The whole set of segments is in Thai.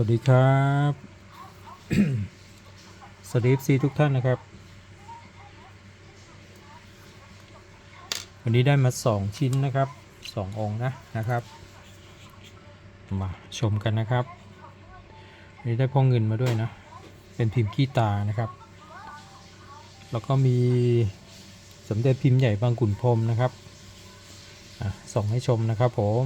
วัสดีครับสวัสดีซีทุกท่านนะครับ วันนี้ได้มา 2 ชิ้นนะครับ 2 องค์นะนะครับ มาชมกันนะครับวันนี้ได้พ่อเงินมาด้วยนะ เป็นพิมพ์ขี้ตานะครับ แล้วก็มีสมเด็จพิมพ์ใหญ่บางขุนพรมนะครับอะส่งให้ชมนะครับผม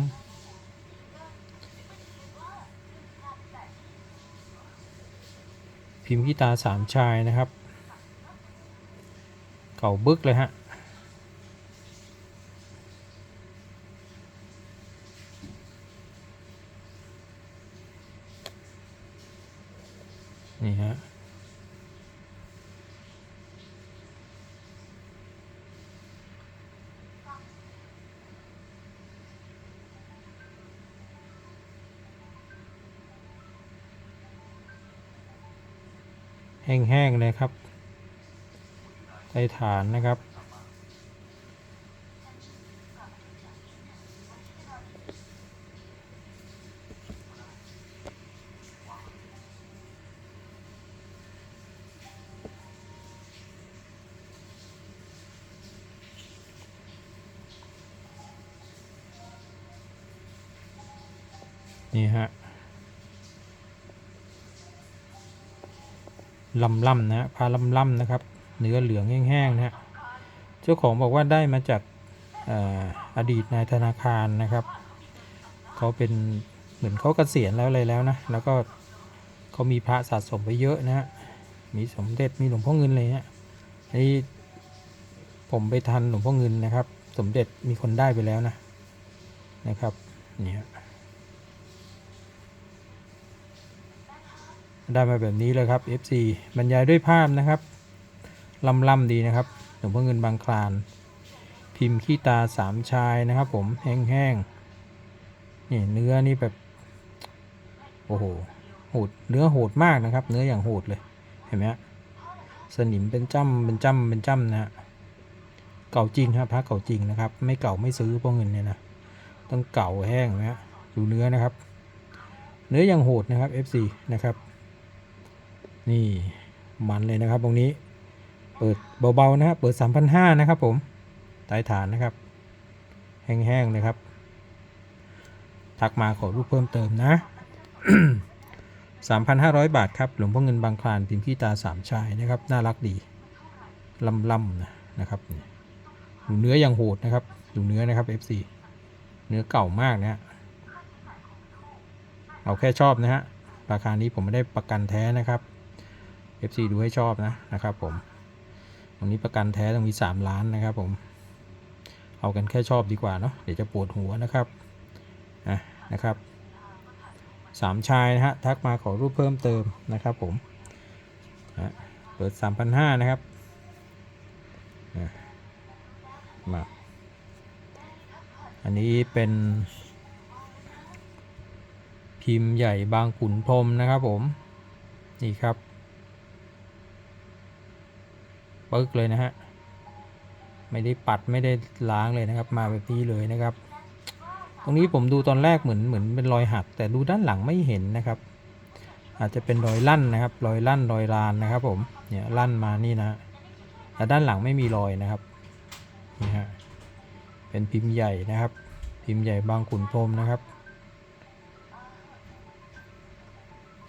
พิมพ์กีตาสามชายนะครับ เก่าบึกเลยฮะนี่ฮะ แห้งๆเลยครับใต้ฐานนะครับ นี่ฮะ ลำล่ำนะพาลำล่ำนะครับ เนื้อเหลืองแห้งๆนะฮะเจ้าของบอกว่าได้มาจากเอ่อดีตนายธนาคารนะครับเขาเป็นเหมือนเขาเกษียณแล้วอะไรแล้วนะแล้วก็เขามีพระสะสมไปเยอะนะฮะมีสมเด็จมีหลวงพ่อเงินเงี้ยอันนี้ผมไปทันหลวงพ่อเงินนะครับ สมเด็จมีคนได้ไปแล้วนะนะครับเนี่ย ได้มาแบบนี้เลยครับ FC บรรยายด้วยภาพนะครับลำล่ำดีนะครับหลวงพ่อเงินบางคลาน พิมพ์ขี้ตาสามชายนะครับผมแห้งๆนี่เนื้อนี่แบบโอ้โหโหดเนื้อโหดมากนะครับ เนื้ออย่างโหดเลยเห็นไหมฮะสนิมเป็นจ้ำเป็นจ้ำเป็นจ้ำนะฮะเก่าจริงครับพระเก่าจริงนะครับ ไม่เก่าไม่ซื้อพ่อเงินเนี่ยนะต้องเก่าแห้งนะฮะดูเนื้อนะครับ เนื้ออย่างโหดนะครับ FC นะครับ นี่มันเลยนะครับตรงนี้เปิดเบาๆนะครับเปิด 3,500นะครับผมใต้ฐานนะครับ แห้งๆเลยครับ ทักมาขอรูปเพิ่มเติมนะ 3,500 บาทครับ หลวงพ่อเงินบางคลานพิมพ์ขี้ตาสามชายนะครับ น่ารักดีล่ำๆนะนะครับนี่ดูเนื้ออย่างโหดนะครับดูเนื้อนะครับ FC เนื้อเก่ามากนะฮะเอาแค่ชอบนะฮะราคานี้ผมไม่ได้ประกันแท้นะครับ FC ดูให้ชอบนะนะครับผมวันนี้ประกันแท้ต้องมี 3 ล้านนะครับผม เอากันแค่ชอบดีกว่าเนาะเดี๋ยวจะปวดหัวนะครับอะนะครับสามชายนะฮะทักมาขอรูปเพิ่มเติมนะครับผมอะเปิด 3,500 นะครับอะมาอันนี้เป็นพิมพ์ใหญ่บางขุนพรมนะครับผม นี่ครับ ปึ๊กเลยนะฮะ ไม่ได้ปัดไม่ได้ล้างเลยนะครับ มาแบบนี้เลยนะครับ ตรงนี้ผมดูตอนแรกเหมือนเหมือนเป็นรอยหัก แต่ดูด้านหลังไม่เห็นนะครับ อาจจะเป็นรอยลั่นนะครับ รอยลั่นรอยรานนะครับ ผม เนี่ยลั่นมานี่นะ แต่ด้านหลังไม่มีรอยนะครับ นี่ฮะ เป็นพิมพ์ใหญ่นะครับ พิมพ์ใหญ่บางขุนพรมนะครับ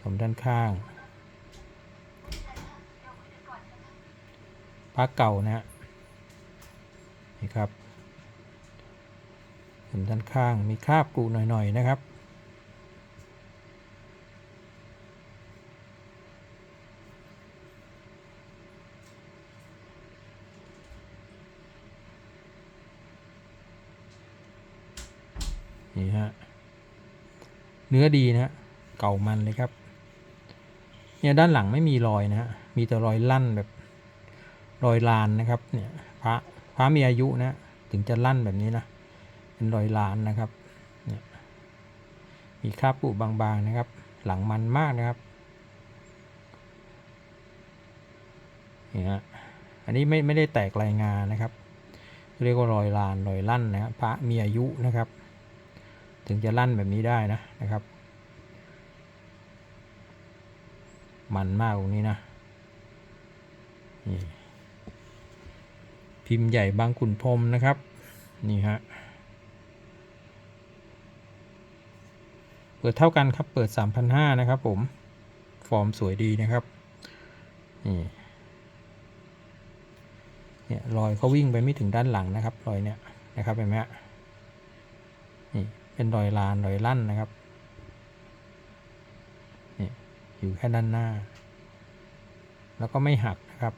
สมด้านข้าง ระเก่านะฮะนี่ครับสมด้านข้างมีคราบกรูหน่อยๆนะครับ นี่ฮะ เนื้อดีนะฮะเก่ามันเลยครับ เนี่ยด้านหลังไม่มีรอยนะฮะ มีแต่รอยลั่นแบบ รอยลานนะครับเนี่ยพระพระมีอายุนะถึงจะลั่นแบบนี้นะเป็นรอยลานนะครับเนี่ยมีคราบปุบางๆนะครับ หลังมันมากนะครับนี่ฮะอันนี้ไม่ไม่ได้แตกลายงานนะครับ เรียกว่ารอยลานรอยลั่นนะครับพระมีอายุนะครับ ถึงจะลั่นแบบนี้ได้นะนะครับ มันมากตรงนี้นะนี่ พิมพ์ใหญ่บางขุนพรมนะครับ นี่ฮะ เปิดเท่ากันครับ เปิด 3,500 นะครับผม ฟอร์มสวยดีนะครับ นี่เนี่ยรอยเขาวิ่งไปไม่ถึงด้านหลังนะครับ รอยเนี่ยนะครับเห็นไหมฮะนี่เป็นรอยลานรอยลั่นนะครับนี่อยู่แค่ด้านหน้า แล้วก็ไม่หักนะครับ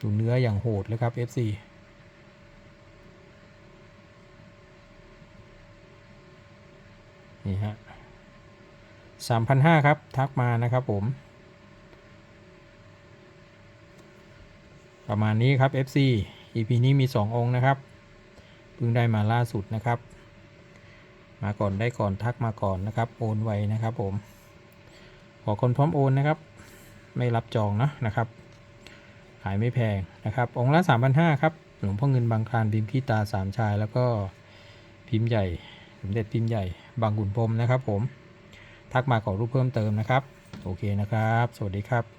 ดูเนื้ออย่างโหดเลยครับ FC นี่ฮะสามพันห้าครับ ทักมานะครับผม ประมาณนี้ครับ FC EP นี้มี 2 องค์นะครับเพิ่งได้มาล่าสุดนะครับ มาก่อนได้ก่อนทักมาก่อนนะครับ โอนไวนะครับผม ขอคนพร้อมโอนนะครับ ไม่รับจองนะนะครับ ขายไม่แพงนะครับ องค์ละ 3,500ครับ หลวงพ่อเงินบางคลานพิมพ์ขี้ตาสามชาย แล้วก็พิมพ์ใหญ่สมเด็จพิมพ์ใหญ่บางขุนพรมนะครับผม ทักมาขอรูปเพิ่มเติมนะครับ โอเคนะครับ สวัสดีครับ